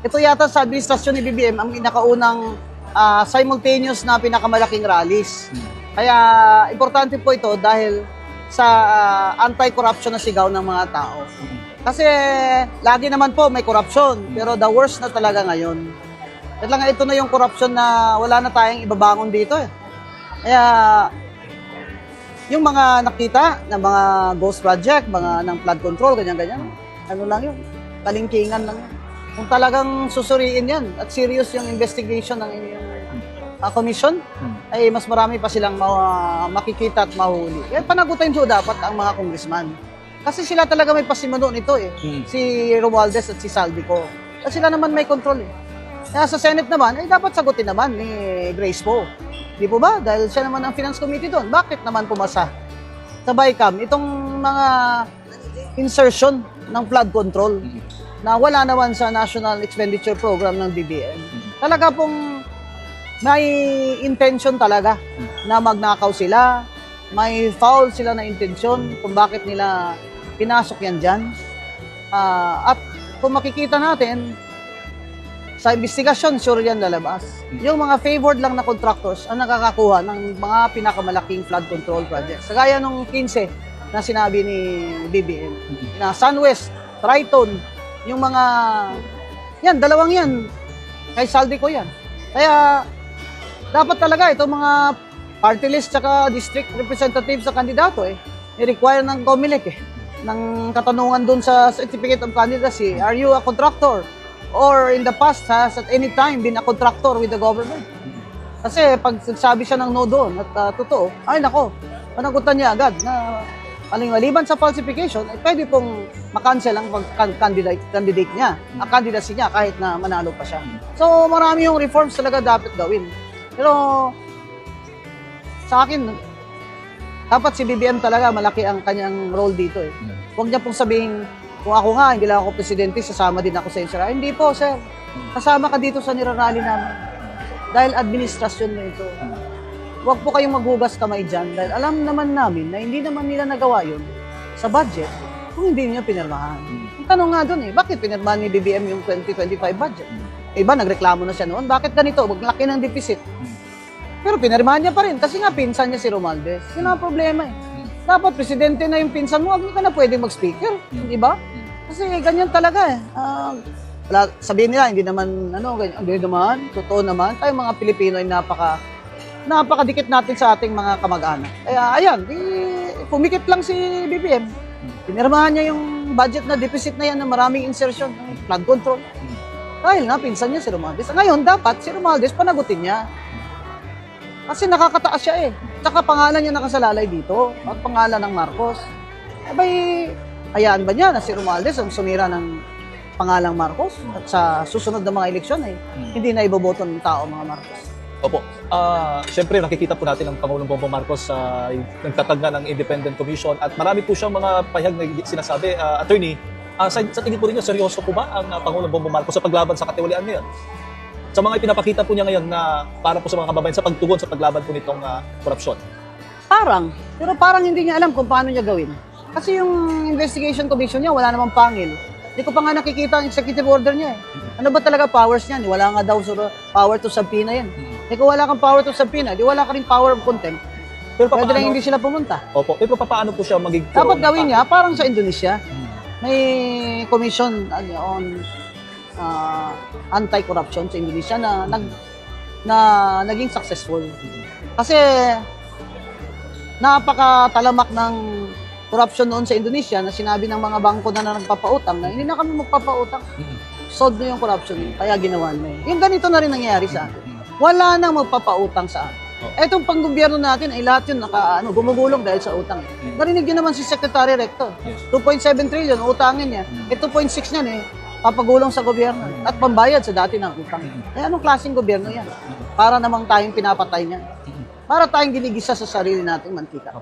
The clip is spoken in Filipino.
ito yata sa administrasyon ni BBM ang pinakaunang ah, simultaneous na pinakamalaking rallies. Kaya importante po ito dahil sa ah, anti-corruption na sigaw ng mga tao. Kasi lagi naman po may corruption, pero the worst na talaga ngayon. At lang ito na yung corruption na wala na tayong ibabangon dito eh. Kaya yung mga nakita ng mga ghost project, mga ng flood control, ganyan-ganyan, ano lang yun, kalingkingan lang yun. Kung talagang susuriin yan at serious yung investigation ng inyong ah, commission, ay mas marami pa silang ma- makikita at mahuli. Kaya panagutin po dapat ang mga congressman. Kasi sila talaga may pasimano nito eh. Mm. Si Romualdez at si Saldico. Kasi sila naman may control eh. Kaya sa Senate naman, ay dapat sagutin naman ni Grace Poe. Di po ba? Dahil siya naman ang Finance Committee doon. Bakit naman pumasa sa BICAM itong mga insertion ng flood control na wala naman sa National Expenditure Program ng DBM. Talaga pong may intention talaga na magnakaw sila, may foul sila na intention kung bakit nila pinasok yan dyan. Ah, at kung makikita natin, sa investigasyon, sure yan lalabas. Yung mga favored lang na contractors ang nakakakuha ng mga pinakamalaking flood control projects. Kagaya nung 15 na sinabi ni BBM, na Sunwest, Triton, yung mga, yan, dalawang yan, kay Saldi ko yan. Kaya, dapat talaga itong mga party list tsaka district representatives sa kandidato eh, i-require ng COMELEC eh, ng katanungan dun sa certificate of candidacy, are you a contractor? Or in the past, has at any time been a contractor with the government? Kasi pag nagsabi siya ng no doon at ah, totoo, ay nako, panagutan niya agad na aling maliban sa falsification, ay pwede pong makancel ang candidate, candidate niya, ang candidacy niya kahit na manalo pa siya. So marami yung reforms talaga dapat gawin. Pero sa akin, dapat si BBM talaga malaki ang kanyang role dito eh. Huwag niya pong sabihin, kung ako nga, hindi lang ako presidente, sasama din ako sa insura. Hindi po, sir. Kasama ka dito sa nirarally namin. Dahil administrasyon mo ito. Huwag po kayong maghugas kamay dyan dahil alam naman namin na hindi naman nila nagawa yun sa budget kung hindi niya pinirmahan. Ang tanong nga doon eh, bakit pinirmahan ni BBM yung 2025 budget? Iba, nagreklamo na siya noon. Bakit ganito? Maglaki ng deficit. Pero pinirmahan niya pa rin kasi nga pinsan niya si Romualdez. Yun ang problema eh. Dapat presidente na yung pinsan mo, hindi ka na pwedeng mag-speaker. Di ba? Kasi ganyan talaga eh. Ah, wala, sabihin nila, hindi naman, ano, ganyan, hindi naman, totoo naman. Tayo mga Pilipino ay napaka, napakadikit natin sa ating mga kamag-anak. Kaya ayan, di, pumikit lang si BBM. Pinirmahan niya yung budget na deficit na yan na maraming insertion ng flood control. Dahil nga, pinsan niya si Romualdez. Ngayon, dapat si Romualdez panagutin niya. Kasi nakakataas siya eh. Tsaka pangalan niya nakasalalay dito. At pangalan ng Marcos. Eh bay, hayaan ba niya na si Romualdez ang sumira ng pangalang Marcos? At sa susunod na mga eleksyon ay hindi na iboboto ng tao mga Marcos. Opo. Ah, Siyempre, nakikita po natin ang Pangulong Bongbong Marcos sa nagtatag na ng Independent Commission at marami po siyang mga pahayag na sinasabi. Ah, attorney, ah, sa, sa tingin po ninyo, seryoso po ba ang ah, Pangulong Bongbong Marcos sa paglaban sa katiwalian ngayon? Sa mga ipinapakita po niya ngayon na para po sa mga kababayan sa pagtugon sa paglaban po nitong ah, korupsyon. Parang, pero parang hindi niya alam kung paano niya gawin. Kasi yung investigation commission niya, wala namang pangil. Hindi ko pa nga nakikita ang executive order niya eh. Ano ba talaga powers niya? Wala nga daw power to subpoena yan. Eh kung wala kang power to subpoena, di wala ka rin power of contempt. Pero Pwede lang hindi sila pumunta. Opo. Pero paano po siya magiging... Dapat gawin niya, parang sa Indonesia, Hmm. may commission ano, on ah, anti-corruption sa Indonesia na nag na naging successful. Kasi napakatalamak ng corruption noon sa Indonesia na sinabi ng mga bangko na, na nagpapautang na hindi na kami magpapautang. Mhm. Solve na yung corruption, kaya ginawa na yun. Yung ganito na rin nangyayari sa atin. Wala nang magpapautang sa atin. Oh. Etong panggobyerno natin ay lahat yun naka, ano, gumugulong dahil sa utang. Narinig yun naman si Secretary Rector. Yes. 2.7 trillion, utangin niya. Eh, 2.6 niyan eh, papagulong sa gobyerno. At pambayad sa dati ng utang. Eh, anong klaseng gobyerno yan? Para namang tayong pinapatay niyan. Para tayong ginigisa sa sarili nating mantika.